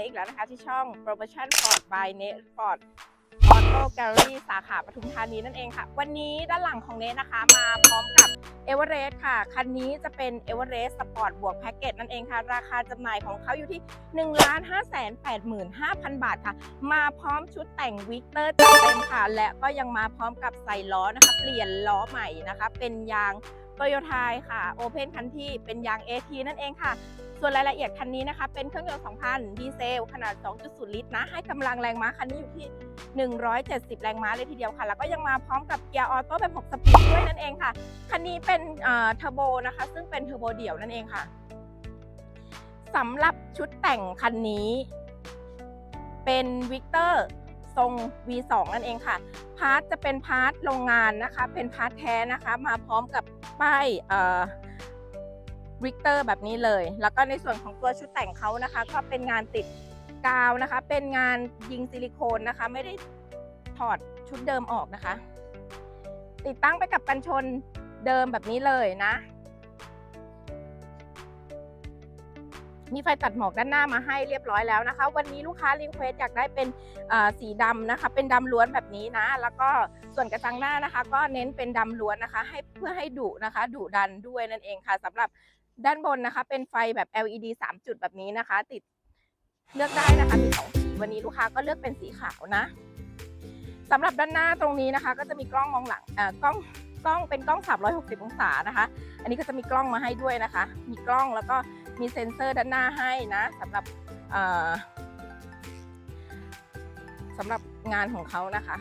นอีกแล้วนะคะ ที่ช่อง Promotion Ford by n e t Ford Auto Gallery สาขาปทุมธานีนั่นเองค่ะ วันนี้ด้านหลังของเนทนะคะมาพร้อมกับ e v e r e s t ค่ะ คันนี้จะเป็น e v e r e s t Sport บวกแพ็กเกจนั่นเองค่ะ ราคาจำหน่ายของเขาอยู่ที่ 1 5 8 5 0 0 0 บาทค่ะ มาพร้อมชุดแต่งวิกเตอร์จัดเต็มค่ะ และก็ยังมาพร้อมกับใส่ล้อนะคะ เปลี่ยนล้อใหม่นะคะ เป็นยางโตโยต้าค่ะโอเพนคันที่เป็นยาง AT นั่นเองค่ะ ส่วนรายละเอียดคันนี้นะคะ เป็นเครื่องยนต์ 2,000 ดีเซล ขนาด 2.0 ลิตรนะ ให้กำลังแรงม้าคันนี้อยู่ที่ 170 แรงม้าเลยทีเดียวค่ะ แล้วก็ยังมาพร้อมกับเกียร์ออโต้แบบ 6 สปีดด้วยนั่นเองค่ะ คันนี้เป็นเทอร์โบนะคะ ซึ่งเป็นเทอร์โบเดี่ยวนั่นเองค่ะสำหรับชุดแต่งคันนี้ เป็นวิกเตอร์ทรง V2 นั่นเองค่ะ พาร์ทจะเป็นพาร์ทโรงงานนะคะ เป็นพาร์ทแท้นะคะ มาพร้อมกับป้าย เอ่อวิกเตอร์แบบนี้เลย แล้วก็ในส่วนของตัวชุดแต่งเขานะคะ ก็เป็นงานติดกาวนะคะ เป็นงานยิงซิลิโคนนะคะ ไม่ได้ถอดชุดเดิมออกนะคะ ติดตั้งไปกับกันชนเดิมแบบนี้เลยนะ มีไฟตัดหมอกด้านหน้ามาให้เรียบร้อยแล้วนะคะ วันนี้ลูกค้ารีเควสอยากได้เป็นสีดำนะคะ เป็นดำล้วนแบบนี้นะ แล้วก็ส่วนกระจังหน้านะคะ ก็เน้นเป็นดำล้วนนะคะ ให้เพื่อให้ดุนะคะดุดันด้วยนั่นเองค่ะสำหรับ ด้านบนนะคะ เป็นไฟแบบ LED 3 จุดแบบนี้นะคะ ติดเลือกได้นะคะมีสองสีวันนี้ลูกค้าก็เลือกเป็นสีขาวนะสำหรับด้านหน้าตรงนี้นะคะ ก็จะมีกล้องมองหลังเอ่อกล้องกล้องเป็นกล้อง 360 องศานะคะ อันนี้ก็จะมีกล้องมาให้ด้วยนะคะ มีกล้องแล้วก็มีเซ็นเซอร์ด้านหน้าให้นะสำหรับเอ่อสำหรับงานของเขานะคะ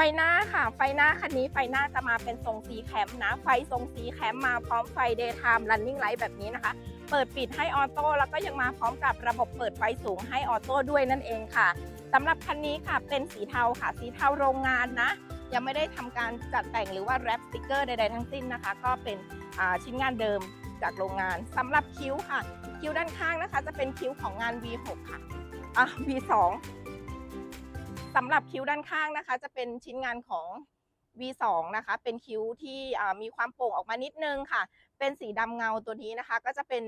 ฟหน้าค่ะ ไฟหน้าคันนี้ไฟหน้าจะมาเป็นทรงสีแคมนะ ไฟทรงสีแคมมาพร้อมไฟ daytime running light แบบนี้นะคะ เปิดปิดให้ออโต้แล้วก็ยังมาพร้อมกับระบบเปิดไฟสูงให้ออโต้ด้วยนั่นเองค่ะสำหรับคันนี้ค่ะเป็นสีเทาค่ะ สีเทาโรงงานนะ ยังไม่ได้ทำการจัดแต่งหรือว่าแรปสติกเกอร์ใดๆทั้งสิ้นนะคะ ก็เป็นชิ้นงานเดิมจากโรงงานสำหรับคิ้วค่ะ คิ้วด้านข้างนะคะ จะเป็นคิ้วของงาน V6 ค่ะอะ V2 สำหรับคิ้วด้านข้างนะคะ จะเป็นชิ้นงานของ V2 นะคะ เป็นคิ้วที่มีความโป่งออกมานิดนึงค่ะ เป็นสีดำเงาตัวนี้นะคะ ก็จะเป็น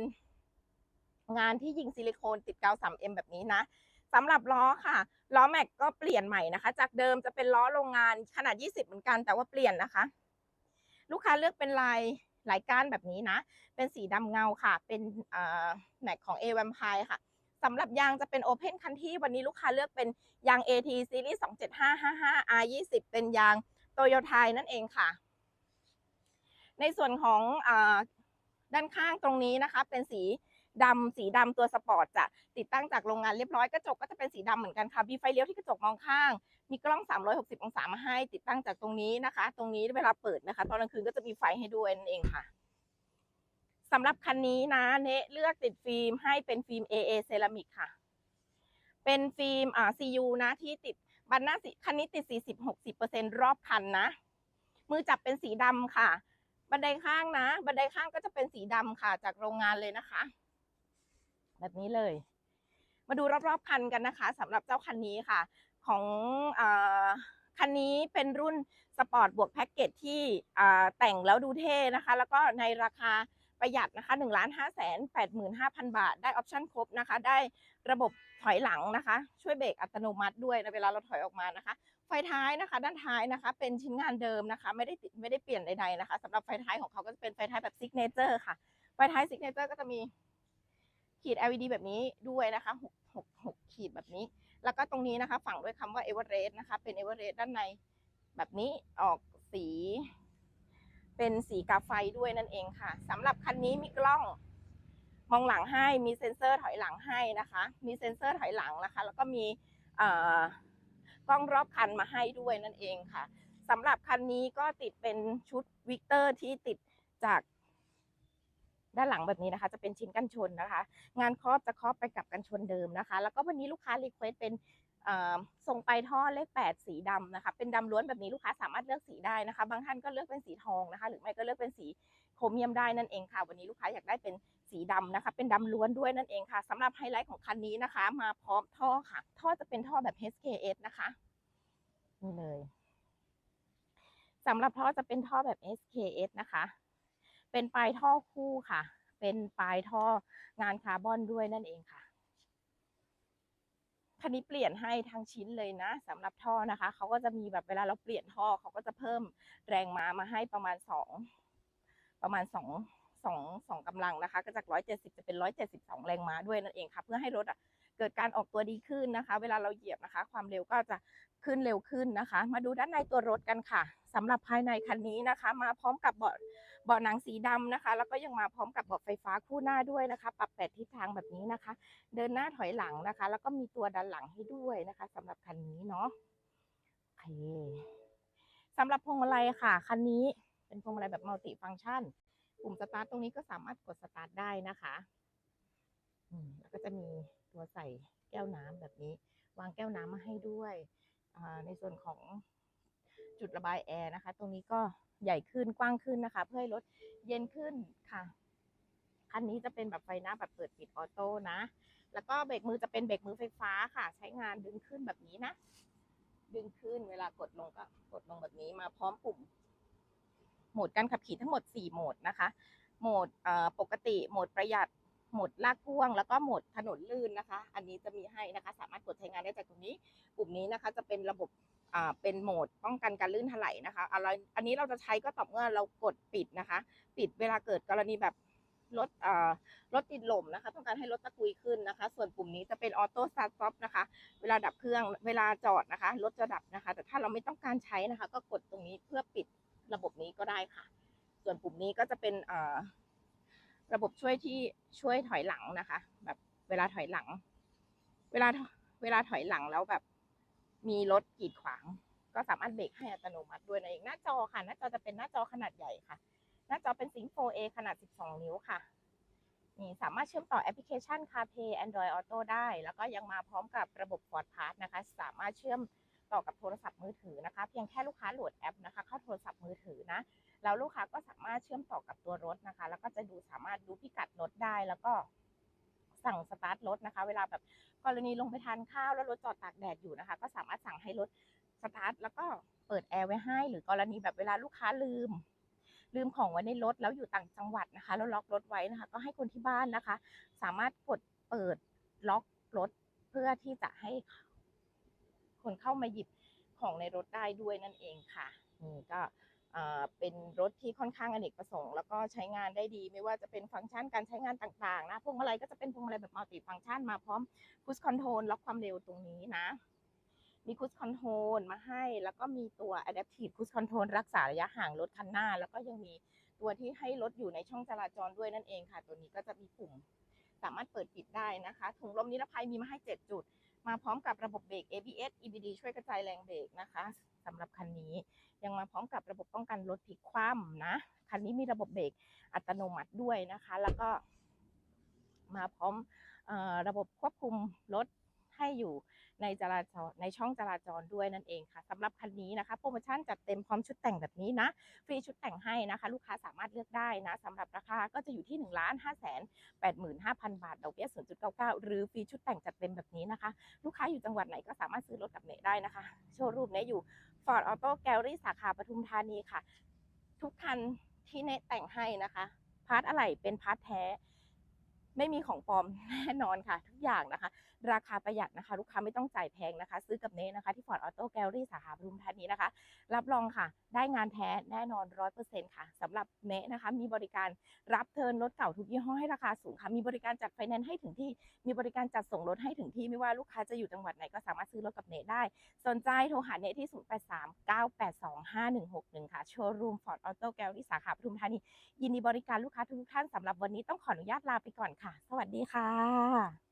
งานที่ยิงซิลิโคนติดกาว 3M แบบนี้นะสำหรับล้อค่ะ ล้อแม็กก็เปลี่ยนใหม่นะคะ จากเดิมจะเป็นล้อโรงงานขนาด 20 เหมือนกัน แต่ว่าเปลี่ยนนะคะ ลูกค้าเลือกเป็นลายลายก้านแบบนี้นะ เป็นสีดำเงาค่ะ เป็นแม็กของ a v a m p i r e ค่ะ สำหรับยางจะเป็น Open คันที่วันนี้ลูกค้าเลือกเป็นยาง AT Series 27555 R20 เป็นยางโตโยต้านั่นเองค่ะ ในส่วนของอด้านข้างตรงนี้นะคะ เป็นสีดำสีดำตัวสปอร์ตจะติดตั้งจากโรงงานเรียบร้อยกระจกก็จะเป็นสีดำเหมือนกันค่ะมีไฟเลี้ยวที่กระจกมองข้าง มีกล้อง 360 องศามาให้ติดตั้งจากตรงนี้นะคะ ตรงนี้เวลาเปิดนะคะ ตอนกลางคืนก็จะมีไฟให้ด้วยนั่นเองค่ะ สำหรับคันนี้นะเนะเลือกติดฟิล์มให้เป็นฟิล์ม AA เซรามิกค่ะ เป็นฟิล์มอ่า CU นะที่ติดบันหน้าสีคันนี้ติด 40-60%รอบคันนะ มือจับเป็นสีดำค่ะ บันไดข้างนะ บันไดข้างก็จะเป็นสีดำค่ะ จากโรงงานเลยนะคะ แบบนี้เลย มาดูรอบๆคันกันนะคะสำหรับเจ้าคันนี้ค่ะ ของอาคันนี้เป็นรุ่นสปอร์ตบวกแพ็กเกจที่แต่งแล้วดูเท่นะคะ แล้วก็ในราคา ประหยัดนะคะ1 5 8 5 0 0 0บาท ได้ออปชั่นครบนะคะ ได้ระบบถอยหลังนะคะ ช่วยเบรกอัตโนมัติด้วยนะเวลาเราถอยออกมานะคะ ไฟท้ายนะคะ ด้านท้ายนะคะ เป็นชิ้นงานเดิมนะคะ ไม่ได้ติดไม่ได้เปลี่ยนใดๆนะคะสำหรับไฟท้ายของเขาก็จะเป็นไฟท้ายแบบซิกเนเจอร์ค่ะ ไฟท้ายซิกเนเจอร์ก็จะมีขีด LED แบบนี้ด้วยนะคะหกหกหกขีดแบบนี้ แล้วก็ตรงนี้นะคะ ฝังด้วยคำว่าเอเวอเรสต์นะคะ เป็นเอเวอเรสต์ด้านในแบบนี้ออกสี เป็นสีกาไฟด้วยนั่นเองค่ะสำหรับคันนี้มีกล้องมองหลังให้มีเซ็นเซอร์ถอยหลังให้นะคะ มีเซ็นเซอร์ถอยหลังนะคะ แล้วก็มีกล้องรอบคันมาให้ด้วยนั่นเองค่ะสำหรับคันนี้ก็ติดเป็นชุดวิกเตอร์ที่ติดจากด้านหลังแบบนี้นะคะ จะเป็นชิ้นกันชนนะคะ งานครอบจะครอบไปกับกันชนเดิมนะคะ แล้วก็วันนี้ลูกค้ารีเควสเป็น เอ่อส่งไปท่อเลข 8 สีดำนะคะ เป็นดำล้วนแบบนี้ลูกค้าสามารถเลือกสีได้นะคะ บางท่านก็เลือกเป็นสีทองนะคะ หรือไม่ก็เลือกเป็นสีโครเมียมได้นั่นเองค่ะ วันนี้ลูกค้าอยากได้เป็นสีดำนะคะ เป็นดำล้วนด้วยนั่นเองค่ะสำหรับไฮไลท์ของคันนี้นะคะ มาพร้อมท่อค่ะ ท่อจะเป็นท่อแบบ HKS นะคะนี่เลยสำหรับท่อจะเป็นท่อแบบ SKS นะคะ เป็นปลายท่อคู่ค่ะ เป็นปลายท่องานคาร์บอนด้วยนั่นเองค่ะ คันนี้เปลี่ยนให้ทั้งชิ้นเลยนะสำหรับท่อนะคะ เขาก็จะมีแบบเวลาเราเปลี่ยนท่อเขาก็จะเพิ่มแรงม้ามาให้ประมาณสองประมาณสองสองสองกำลังนะคะ ก็จากร้อยเจ็ดสิบจะเป็นร้อยเจ็ดสิบสองแรงม้าด้วยนั่นเองค่ะ เพื่อให้รถอะเกิดการออกตัวดีขึ้นนะคะ เวลาเราเหยียบนะคะ ความเร็วก็จะขึ้นเร็วขึ้นนะคะ มาดูด้านในตัวรถกันค่ะสำหรับภายในคันนี้นะคะ มาพร้อมกับเบาะ เบาะหนังสีดำนะคะ แล้วก็ยังมาพร้อมกับเบาะไฟฟ้าคู่หน้าด้วยนะคะ ปรับแปดทิศทางแบบนี้นะคะ เดินหน้าถอยหลังนะคะ แล้วก็มีตัวดันหลังให้ด้วยนะคะสำหรับคันนี้เนาะโอเคสำหรับพวงมาลัยค่ะคันนี้เป็นพวงมาลัยแบบมัลติฟังก์ชันปุ่มสตาร์ทตรงนี้ก็สามารถกดสตาร์ทได้นะคะแล้วก็จะมีตัวใส่แก้วน้ำแบบนี้ วางแก้วน้ำมาให้ด้วย ในส่วนของจุดระบายแอร์นะคะ ตรงนี้ก็ ใหญ่ขึ้นกว้างขึ้นนะคะ เพื่อให้รถเย็นขึ้นค่ะคันนี้จะเป็นแบบไฟหน้าแบบเปิดปิดออโต้นะ แล้วก็เบรกมือจะเป็นเบรกมือไฟฟ้าค่ะ ใช้งานดึงขึ้นแบบนี้นะ ดึงขึ้นเวลากดลงก็กดลงแบบนี้มาพร้อมปุ่ม โหมดการขับขี่ทั้งหมด 4 โหมดนะคะ โหมดปกติ โหมดประหยัด โหมดลากพ่วง แล้วก็โหมดถนนลื่นนะคะ อันนี้จะมีให้นะคะ สามารถกดใช้งานได้จากตรงนี้ ปุ่มนี้นะคะ จะเป็นระบบ เป็นโหมดป้องกันการลื่นถลายนะคะอะไรอันนี้เราจะใช้ก็ต่อเมื่อเรากดปิดนะคะ ปิดเวลาเกิดกรณีแบบรถรถติดลมนะคะ ต้องการให้รถตะกุยขึ้นนะคะ ส่วนปุ่มนี้จะเป็นออโต้สตาร์ทซ็อปนะคะ เวลาดับเครื่องเวลาจอดนะคะ รถจะดับนะคะ แต่ถ้าเราไม่ต้องการใช้นะคะ ก็กดตรงนี้เพื่อปิดระบบนี้ก็ได้ค่ะ ส่วนปุ่มนี้ก็จะเป็นระบบช่วยที่ช่วยถอยหลังนะคะ แบบเวลาถอยหลัง เวลาเวลาถอยหลังแล้วแบบ มีรถกีดขวาง ก็สามารถเบรกให้อัตโนมัติด้วยนะเองหน้าจอค่ะ หน้าจอจะเป็นหน้าจอขนาดใหญ่ค่ะ หน้าจอเป็นซิงค์ 4A ขนาด 12 นิ้วค่ะนี่สามารถเชื่อมต่อแอปพลิเคชัน CarPlay Android Auto ได้ แล้วก็ยังมาพร้อมกับระบบ Ford Pass นะคะ สามารถเชื่อมต่อกับโทรศัพท์มือถือนะคะ เพียงแค่ลูกค้าโหลดแอปนะคะ เข้าโทรศัพท์มือถือนะแล้วลูกค้าก็สามารถเชื่อมต่อกับตัวรถนะคะ แล้วก็จะดูสามารถดูพิกัดรถได้แล้วก็ สั่งสตาร์ทรถนะคะ เวลาแบบกรณีลงไปทานข้าวแล้วรถจอดตากแดดอยู่นะคะ ก็สามารถสั่งให้รถสตาร์ทแล้วก็เปิดแอร์ไว้ให้ หรือกรณีแบบเวลาลูกค้าลืม ลืมของไว้ในรถแล้วอยู่ต่างจังหวัดนะคะ แล้วล็อกรถไว้นะคะ ก็ให้คนที่บ้านนะคะ สามารถกดเปิดล็อกรถเพื่อที่จะให้คนเข้ามาหยิบของในรถได้ด้วยนั่นเองค่ะนี่ก็ เป็นรถที่ค่อนข้างอเนกประสงค์แล้วก็ใช้งานได้ดี ไม่ว่าจะเป็นฟังก์ชันการใช้งานต่างๆนะพวงมาลัยก็จะเป็นพวงมาลัยแบบมัลติฟังก์ชันมาพร้อมพุชคอนโทรลล็อกความเร็วตรงนี้นะ มีคุชคอนโทรลมาให้ แล้วก็มีตัว Adaptive Cruise Control รักษาระยะห่างรถคันหน้า แล้วก็ยังมีตัวที่ให้รถอยู่ในช่องจราจรด้วยนั่นเองค่ะ ตัวนี้ก็จะมีปุ่มสามารถเปิดปิดได้นะคะถุงลมนิรภัยมีมาให้ 7 จุด มาพร้อมกับระบบเบรก ABS EBD ช่วยกระจายแรงเบรกนะคะสำหรับคันนี้ ยังมาพร้อมกับระบบป้องกันรถพลิกคว่ำนะคันนี้มีระบบเบรกอัตโนมัติด้วยนะคะ แล้วก็มาพร้อมอระบบควบคุมรถ ให้อยู่ในจราจรในช่องจราจรด้วยนั่นเองค่ะสำหรับคันนี้นะคะโปรโมชั่นจัดเต็มพร้อมชุดแต่งแบบนี้นะ ฟรีชุดแต่งให้นะคะ ลูกค้าสามารถเลือกได้นะสำหรับราคาก็จะอยู่ที่1นึ่งล้านห้าแสนแปดหมื่นห้าพันบาทดอกเบี้ยศูนย์จุดเก้าเก้าหรือฟรีชุดแต่งจัดเต็มแบบนี้นะคะ ลูกค้าอยู่จังหวัดไหนก็สามารถซื้อรถกับเนได้นะคะ โชว์รูมเนอยู่ Ford Auto Gallery สาขาปทุมธานีค่ะ ทุกคันที่เนแต่งให้นะคะพาร์ทอะไรเป็นพาร์ทแท้ ไม่มีของปลอมแน่นอนค่ะ ทุกอย่างนะคะ ราคาประหยัดนะคะ ลูกค้าไม่ต้องจ่ายแพงนะคะ ซื้อกับเนนะคะ ที่ Ford Auto Gallery สาขาปทุมธานีนะคะ รับรองค่ะ ได้งานแท้แน่นอนร้อยเปอร์เซ็นต์ค่ะสำหรับเนะนะคะ มีบริการรับเทินรถเก่าทุกยี่ห้อให้ราคาสูงค่ะ มีบริการจัดไฟแนนซ์ให้ถึงที่ มีบริการจัดส่งรถให้ถึงที่ไม่ว่าลูกค้าจะอยู่จังหวัดไหนก็สามารถซื้อรถกับเนะได้ สนใจโทรหาเนะที่ 0839825161 ค่ะโชว์รูม Ford Auto Gallery สาขาปทุมธานียินดีบริการลูกค้าทุกท่านสำหรับวันนี้ต้องขออนุญาตลาไปก่อนค่ะ สวัสดีค่ะ